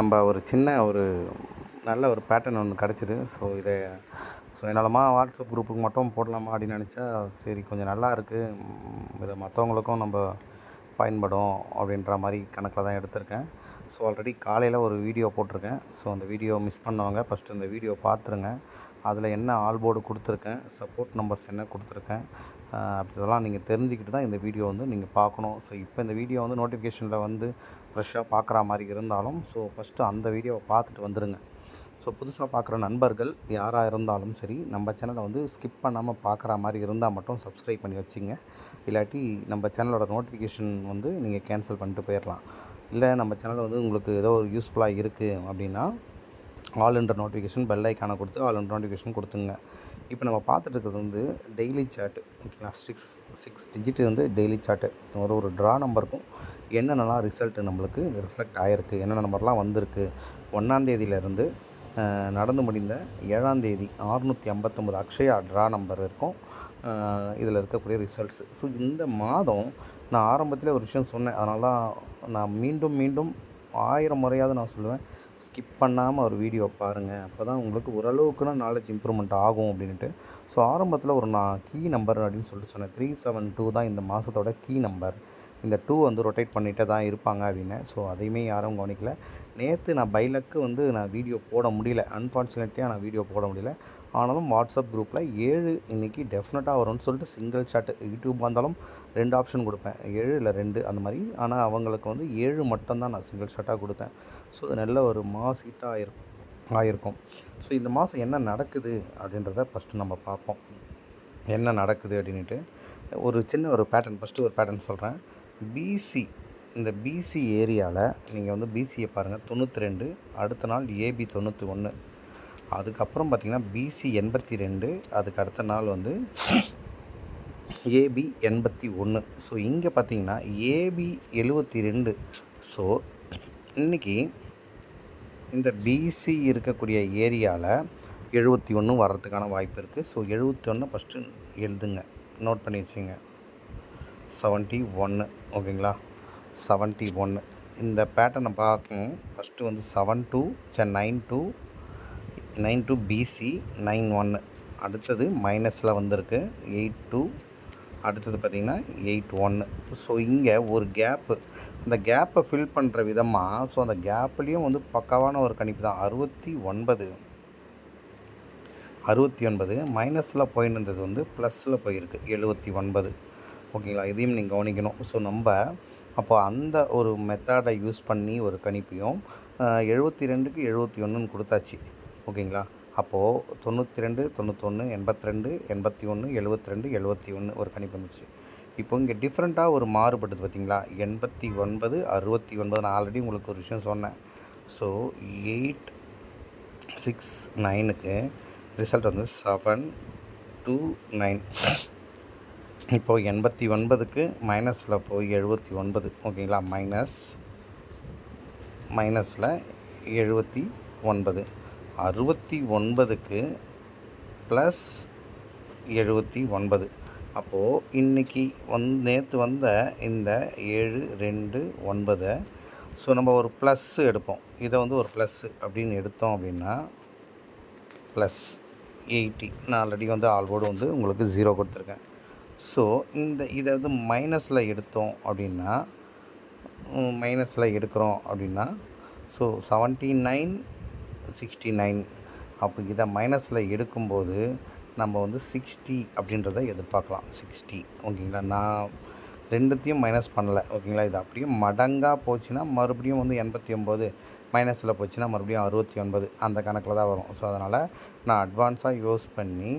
நம்ம ஒரு சின்ன ஒரு நல்ல ஒரு பேட்டர்ன் ஒன்று கிடச்சிது. ஸோ இதை ஸோ என்னாலமா வாட்ஸ்அப் குரூப்புக்கு மட்டும் போடலாமா அப்படின்னு நினச்சா சரி கொஞ்சம் நல்லா இருக்குது இதை மற்றவங்களுக்கும் நம்ம பயன்படும் அப்படின்ற மாதிரி கணக்கில் தான் எடுத்திருக்கேன். ஸோ ஆல்ரெடி காலையில் ஒரு வீடியோ போட்டிருக்கேன். ஸோ அந்த வீடியோ மிஸ் பண்ணவங்க ஃபஸ்ட்டு இந்த வீடியோ பார்த்துருங்க. அதில் என்ன ஆல்போர்டு கொடுத்துருக்கேன் சப்போர்ட் நம்பர்ஸ் என்ன கொடுத்துருக்கேன் இதெல்லாம் நீங்கள் தெரிஞ்சுக்கிட்டு தான் இந்த வீடியோ வந்து நீங்கள் பார்க்கணும். ஸோ இப்போ இந்த வீடியோ வந்து நோட்டிஃபிகேஷனில் வந்து ஃப்ரெஷ்ஷாக பார்க்குற மாதிரி இருந்தாலும் ஸோ ஃபஸ்ட்டு அந்த வீடியோவை பார்த்துட்டு வந்துடுங்க ஸோ புதுசாக பார்க்குற நண்பர்கள் யாராக இருந்தாலும் சரி நம்ம சேனலை வந்து ஸ்கிப் பண்ணாமல் பார்க்குற மாதிரி இருந்தால் மட்டும் சப்ஸ்கிரைப் பண்ணி வச்சுங்க. இல்லாட்டி நம்ம சேனலோட நோட்டிஃபிகேஷன் வந்து நீங்கள் கேன்சல் பண்ணிட்டு போயிடலாம் இல்லை நம்ம சேனல் வந்து உங்களுக்கு ஏதோ ஒரு யூஸ்ஃபுல்லாக இருக்குது அப்படின்னா ஆல் என்ற நோட்டிஃபிகேஷன் பெல் ஐக்கானை கொடுத்து ஆல் என்ற நோட்டிஃபிகேஷன் கொடுத்துங்க. இப்போ நம்ம பார்த்துட்டு இருக்கிறது வந்து டெய்லி சார்ட்டு ஓகேங்களா சிக்ஸ் சிக்ஸ் டிஜிட் வந்து டெய்லி சார்ட்டு ஒரு ஒரு ட்ரா நம்பருக்கும் என்னென்னலாம் ரிசல்ட்டு நம்மளுக்கு ரிஃப்ளெக்ட் ஆகிருக்கு என்னென்ன நம்பர்லாம் வந்திருக்கு. ஒன்றாந்தேதியிலேருந்து நடந்து முடிந்த ஏழாந்தேதி அறுநூற்றி ஐம்பத்தொம்பது அக்ஷயா ட்ரா நம்பர் இருக்கும். இதில் இருக்கக்கூடிய ரிசல்ட்ஸு ஸோ இந்த மாதம் நான் ஆரம்பத்தில் ஒரு விஷயம் சொன்னேன். அதனால தான் நான் மீண்டும் மீண்டும் ஆயிரம் முறையாவது நான் சொல்லுவேன். ஸ்கிப் பண்ணாமல் ஒரு வீடியோ பாருங்கள் அப்போ தான் உங்களுக்கு ஓரளவுக்குனா நாலேஜ் இம்ப்ரூவ்மெண்ட் ஆகும் அப்படின்ட்டு ஸோ ஆரம்பத்தில் ஒரு நான் கீ நம்பர் அப்படின்னு சொல்லிட்டு சொன்னேன். த்ரீ செவன் டூ தான் இந்த மாதத்தோட கீ நம்பர் இந்த டூ வந்து ரொட்டேட் பண்ணிகிட்டே தான் இருப்பாங்க அப்படின்னு. ஸோ அதையுமே யாரும் கவனிக்கல. நேற்று நான் பைலக்கு வந்து நான் வீடியோ போட முடியல. அன்ஃபார்ச்சுனேட்லியாக நான் வீடியோ போட முடியல. ஆனாலும் வாட்ஸ்அப் குரூப்பில் ஏழு இன்றைக்கி டெஃபினட்டாக வரும்னு சொல்லிட்டு சிங்கிள் ஷாட்டு யூடியூப் வந்தாலும் ரெண்டு ஆப்ஷன் கொடுப்பேன். ஏழு இல்லை ரெண்டு அந்த மாதிரி. ஆனால் அவங்களுக்கு வந்து ஏழு மட்டும்தான் நான் சிங்கிள் ஷாட்டாக கொடுத்தேன். ஸோ அது நல்ல ஒரு மாஸ் ஹிட்டாக ஆயிருக்கும் ஆயிருக்கும். ஸோ இந்த மாதம் என்ன நடக்குது அப்படின்றத ஃபஸ்ட்டு நம்ம பார்ப்போம். என்ன நடக்குது அப்படின்ட்டு ஒரு சின்ன ஒரு பேட்டர்ன் ஃபஸ்ட்டு ஒரு பேட்டர்ன் சொல்கிறேன் பிசி இந்த பிசி ஏரியாவில் நீங்கள் வந்து பிசியை பாருங்கள் தொண்ணூற்றி ரெண்டு அடுத்த நாள் ஏபி தொண்ணூற்றி ஒன்று அதுக்கப்புறம் பார்த்திங்கன்னா பிசி எண்பத்தி ரெண்டு அதுக்கு அடுத்த நாள் வந்து ஏபி எண்பத்தி ஒன்று. ஸோ இங்கே பார்த்தீங்கன்னா ஏபி எழுபத்தி ரெண்டு. ஸோ இன்றைக்கி இந்த பிசி இருக்கக்கூடிய ஏரியாவில் எழுபத்தி ஒன்று வர்றதுக்கான வாய்ப்பு இருக்குது ஸோ எழுபத்தி ஒன்று ஃபஸ்ட்டு எழுதுங்க. நோட் பண்ணி வச்சுங்க செவன்ட்டி ஒன்று ஓகேங்களா? செவன்ட்டி ஒன்று இந்த பேட்டர்னை பார்க்கணும். ஃபஸ்ட்டு வந்து செவன் டூ ச nine two nine two BC nine ஒன்று அடுத்தது மைனஸில் வந்திருக்கு. Eight two. அடுத்தது பார்த்திங்கன்னா எயிட் ஒன்று ஸோ இங்கே ஒரு கேப்பு அந்த கேப்பை ஃபில் பண்ணுற விதமாக ஸோ அந்த கேப்லேயும் வந்து பக்காவான ஒரு கணிப்பு தான். அறுபத்தி ஒன்பது. அறுபத்தி ஒன்பது மைனஸில் போயின்னு இருந்தது வந்து ப்ளஸில் போயிருக்கு. எழுபத்தி ஒன்பது. ஓகேங்களா? இதையும் நீங்கள் கவனிக்கணும். ஸோ நம்ம அப்போ அந்த ஒரு மெத்தடை யூஸ் பண்ணி ஒரு கணிப்பையும் எழுபத்தி ரெண்டுக்கு எழுபத்தி ஒன்றுன்னு கொடுத்தாச்சு. ஓகேங்களா? அப்போது தொண்ணூற்றி ரெண்டு தொண்ணூத்தொன்று எண்பத்தி ரெண்டு எண்பத்தி ஒன்று எழுபத்தி ரெண்டு எழுபத்தி ஒன்று ஒரு கணிப்பு வந்துச்சு இப்போ இங்கே டிஃப்ரெண்ட்டாக ஒரு மாறுபட்டது பார்த்தீங்களா எண்பத்தி ஒன்பது அறுபத்தி ஒன்பது நான் ஆல்ரெடி உங்களுக்கு ஒரு விஷயம் சொன்னேன். ஸோ எயிட் சிக்ஸ் நைனுக்கு ரிசல்ட் வந்து செவன் டூ நைன் இப்போது எண்பத்தி ஒன்பதுக்கு மைனஸில் போய் எழுபத்தி ஒன்பது ஓகேங்களா? மைனஸ் மைனஸில் எழுபத்தி ஒன்பது அறுபத்தி ஒன்பதுக்கு ப்ளஸ் எழுபத்தி ஒன்பது. அப்போது இன்றைக்கி வந் நேற்று வந்த இந்த ஏழு ரெண்டு ஒன்பதை ஸோ நம்ம ஒரு ப்ளஸ்ஸு எடுப்போம். இதை வந்து ஒரு ப்ளஸ்ஸு அப்படின்னு எடுத்தோம் அப்படின்னா ப்ளஸ் எயிட்டி. நான் ஆல்ரெடி வந்து ஆல்போர்டு வந்து உங்களுக்கு ஜீரோ கொடுத்துருக்கேன். ஸோ இந்த இதை வந்து மைனஸில் எடுத்தோம் அப்படின்னா மைனஸில் எடுக்கிறோம் அப்படின்னா so seventy nine sixty nine அப்போ இதை மைனஸில் எடுக்கும்போது நம்ம வந்து சிக்ஸ்டி அப்படின்றத எதிர்பார்க்கலாம். சிக்ஸ்டி ஓகேங்களா? நான் ரெண்டுத்தையும் மைனஸ் பண்ணலை. ஓகேங்களா? இது அப்படியே மடங்காக போச்சுன்னா மறுபடியும் வந்து எண்பத்தி ஒம்பது மைனஸில் போச்சுன்னா மறுபடியும் அறுபத்தி ஒன்பது. அந்த கணக்கில் தான் வரும். ஸோ அதனால் நான் அட்வான்ஸாக யூஸ் பண்ணி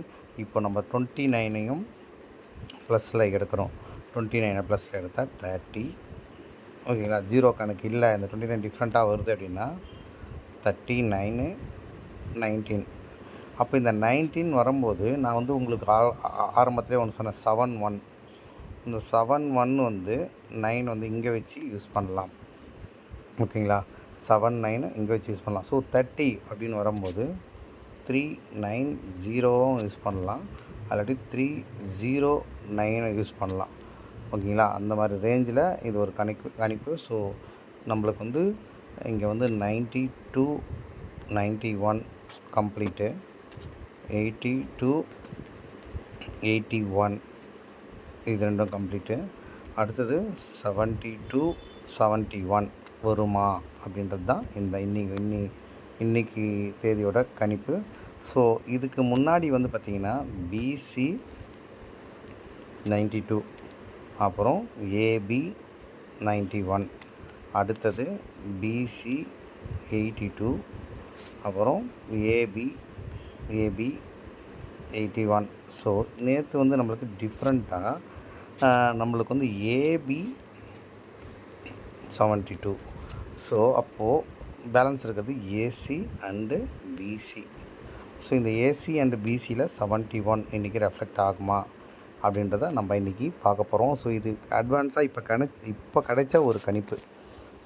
இப்போ நம்ம டுவெண்ட்டி நைனையும் ப்ளஸில் எடுக்கிறோம். டுவெண்ட்டி நைனை ப்ளஸில் எடுத்தால் தேர்ட்டி ஓகேங்களா? ஜீரோ கணக்கு இல்லை. இந்த டுவெண்ட்டி நைன் டிஃப்ரெண்ட்டாக வருது அப்படின்னா தேர்ட்டி நைனு நைன்டீன் அப்போ இந்த நைன்டீன் வரும்போது நான் வந்து உங்களுக்கு ஆ ஆரம்பத்திலே ஒன்று சொன்னேன் செவன் ஒன் இந்த செவன் ஒன் வந்து நைன் வந்து இங்கே வச்சு யூஸ் பண்ணலாம். ஓகேங்களா? செவன் நைனு இங்கே வச்சு யூஸ் பண்ணலாம். ஸோ தேர்ட்டி அப்படின்னு வரும்போது த்ரீ நைன் ஜீரோவும் யூஸ் பண்ணலாம். அல்லாட்டி த்ரீ ஜீரோ நைனை யூஸ் பண்ணலாம். ஓகேங்களா? அந்த மாதிரி ரேஞ்சில் இது ஒரு கணிப்பு கணிப்பு. ஸோ நம்மளுக்கு வந்து இங்கே வந்து ninety two ninety one complete eighty two eighty one இது ரெண்டும் கம்ப்ளீட்டு அடுத்தது செவன்ட்டி டூ செவன்ட்டி ஒன் வருமா அப்படின்றது தான் இந்த இன்னைக்கு இன்னி இன்னைக்கு தேதியோட கணிப்பு. ஸோ இதுக்கு முன்னாடி வந்து பார்த்திங்கன்னா பிசி நைன்ட்டி டூ அப்புறம் ஏபி நைன்ட்டி ஒன் அடுத்தது பிசி எயிட்டி டூ அப்புறம் AB AB eighty one so நேற்று வந்து நம்மளுக்கு டிஃப்ரெண்ட்டாக நம்மளுக்கு வந்து ஏபி செவன்ட்டி டூ ஸோ அப்போது பேலன்ஸ் இருக்கிறது ஏசி அண்டு பிசி ஸோ இந்த ஏசி அண்டு பிசியில் செவன்ட்டி ஒன் இன்றைக்கி ரெஃப்ளெக்ட் ஆகுமா அப்படின்றத நம்ம இன்றைக்கி பார்க்க போகிறோம் ஸோ இது அட்வான்ஸாக இப்போ கணிச்சு இப்போ கிடைச்ச ஒரு கணிப்பு.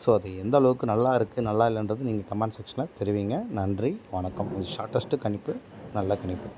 ஸோ அது எந்த அளவுக்கு நல்லா இருக்குது நல்லா இல்லைன்றது நீங்கள் கமெண்ட் செக்ஷனில் தெரிவிங்க. நன்றி வணக்கம். இது ஷார்ட்டஸ்ட்டு கணிப்பு நல்ல கணிப்பு.